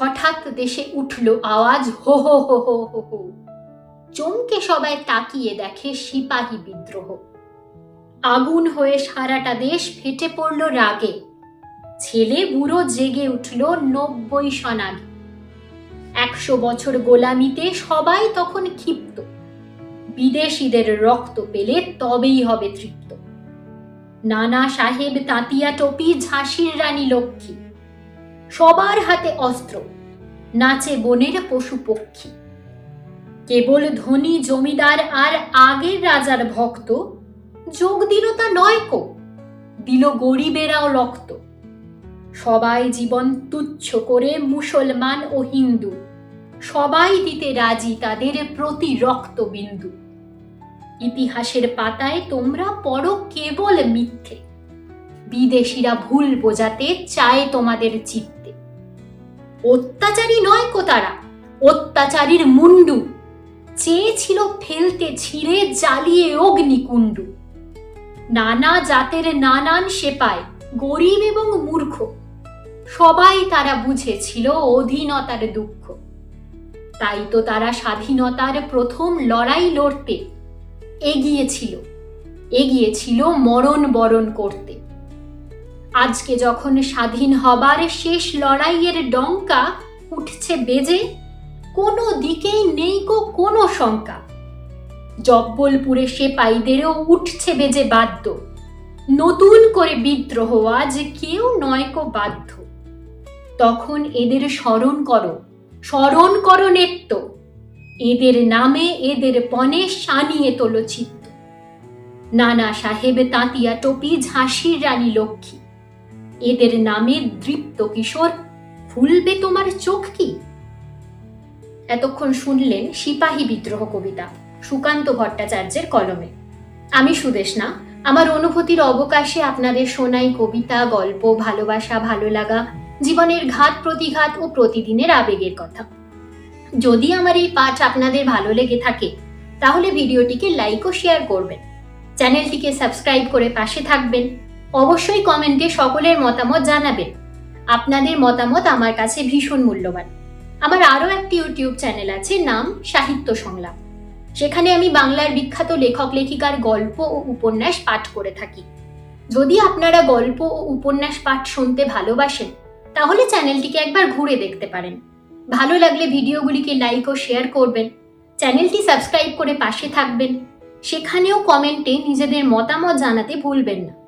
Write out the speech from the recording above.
হঠাৎ দেশে উঠল আওয়াজ, হো হো হো হো হো হো। চমকে সবাই তাকিয়ে দেখে সিপাহী বিদ্রোহ। আগুন হয়ে সারাটা দেশ ফেটে পড়ল রাগে। ছেলে বুড়ো জেগে উঠল নব্বই সনাগে একশো বছর গোলামিতে সবাই তখন ক্ষিপ্ত। বিদেশিদের রক্ত পেলে তবেই হবে তৃপ্ত। নানা সাহেব তাঁতিয়া টপি, ঝাঁসির রানী লক্ষ্মী। সবার হাতে অস্ত্র, নাচে বনের পশু পক্ষী। কেবল ধনী জমিদার আর আগের রাজার ভক্ত, যোগ দিল তা নয় কো, দিল গরিবেরাও রক্ত। সবাই জীবন তুচ্ছ করে মুসলমান ও হিন্দু, সবাই দিতে রাজি তাদের প্রতি রক্ত বিন্দু ইতিহাসের পাতায় তোমরা পড়ো কেবল মিথ্যে, বিদেশিরা ভুল বোঝাতে চায় তোমাদের চিত্তে। অত্যাচারী নয় কো তারা, অত্যাচারীর মুন্ডু। চেয়েছিল ফেলতে ছিঁড়ে জ্বালিয়ে অগ্নিকুণ্ডু। নানা জাতের নানান সেপায়, গরিব এবং মূর্খ, সবাই তারা বুঝেছিল অধীনতার দুঃখ। তাই তো তারা স্বাধীনতার প্রথম লড়াই লড়তে এগিয়েছিল এগিয়েছিল মরণ বরণ করতে। আজকে যখন স্বাধীন হবার শেষ লড়াইয়ের ডঙ্কা উঠছে বেজে, কোনো দিকেই নেই গো কোনো শঙ্কা। জব্বলপুরে সেপাইদেরও উঠছে বেজে বাদ্য। নতুন করে বিদ্রোহ আজ কেউ নয় কো বাধ্য। তখন এদের স্মরণ করো স্মরণ করো নেত্য। এদের নামে এদের পণে সানিয়ে তোলো চিত্ত নানা সাহেব তাঁতিয়া টপি ঝাঁসির রানী লক্ষ্মী। এদের নামে দৃপ্ত কিশোর ফুলবে তোমার চোখ কি? এতক্ষণ শুনলেন সিপাহী বিদ্রোহ কবিতা, সুকান্ত ভট্টাচার্যের কলমে। আমি সুদেশনা আমার অনুভূতির অবকাশে আপনাদের শোনাই কবিতা, গল্প, ভালোবাসা, ভালো লাগা, জীবনের ঘাত, প্রতিঘাত ও প্রতিদিনের আবেগের কথা। যদি আমার এই পাঠ আপনাদের ভালো লেগে থাকে, তাহলে ভিডিওটিকে লাইক ও শেয়ার করবেন। চ্যানেলটিকে সাবস্ক্রাইব করে পাশে থাকবেন। অবশ্যই কমেন্টে সকলের মতামত জানাবেন। আপনাদের মতামত আমার কাছে ভীষণ মূল্যবান। আমার আরও একটি ইউটিউব চ্যানেল আছে, নাম সাহিত্য সংলাপ। সেখানে আমি বাংলার বিখ্যাত লেখক লেখিকার গল্প ও উপন্যাস পাঠ করে থাকি। যদি আপনারা গল্প ও উপন্যাস পাঠ শুনতে ভালোবাসেন, তাহলে চ্যানেলটিকে একবার ঘুরে দেখতে পারেন। ভালো লাগলে ভিডিওগুলিকে লাইক ও শেয়ার করবেন, চ্যানেলটি সাবস্ক্রাইব করে পাশে থাকবেন। সেখানেও কমেন্টে নিজেদের মতামত জানাতে ভুলবেন না।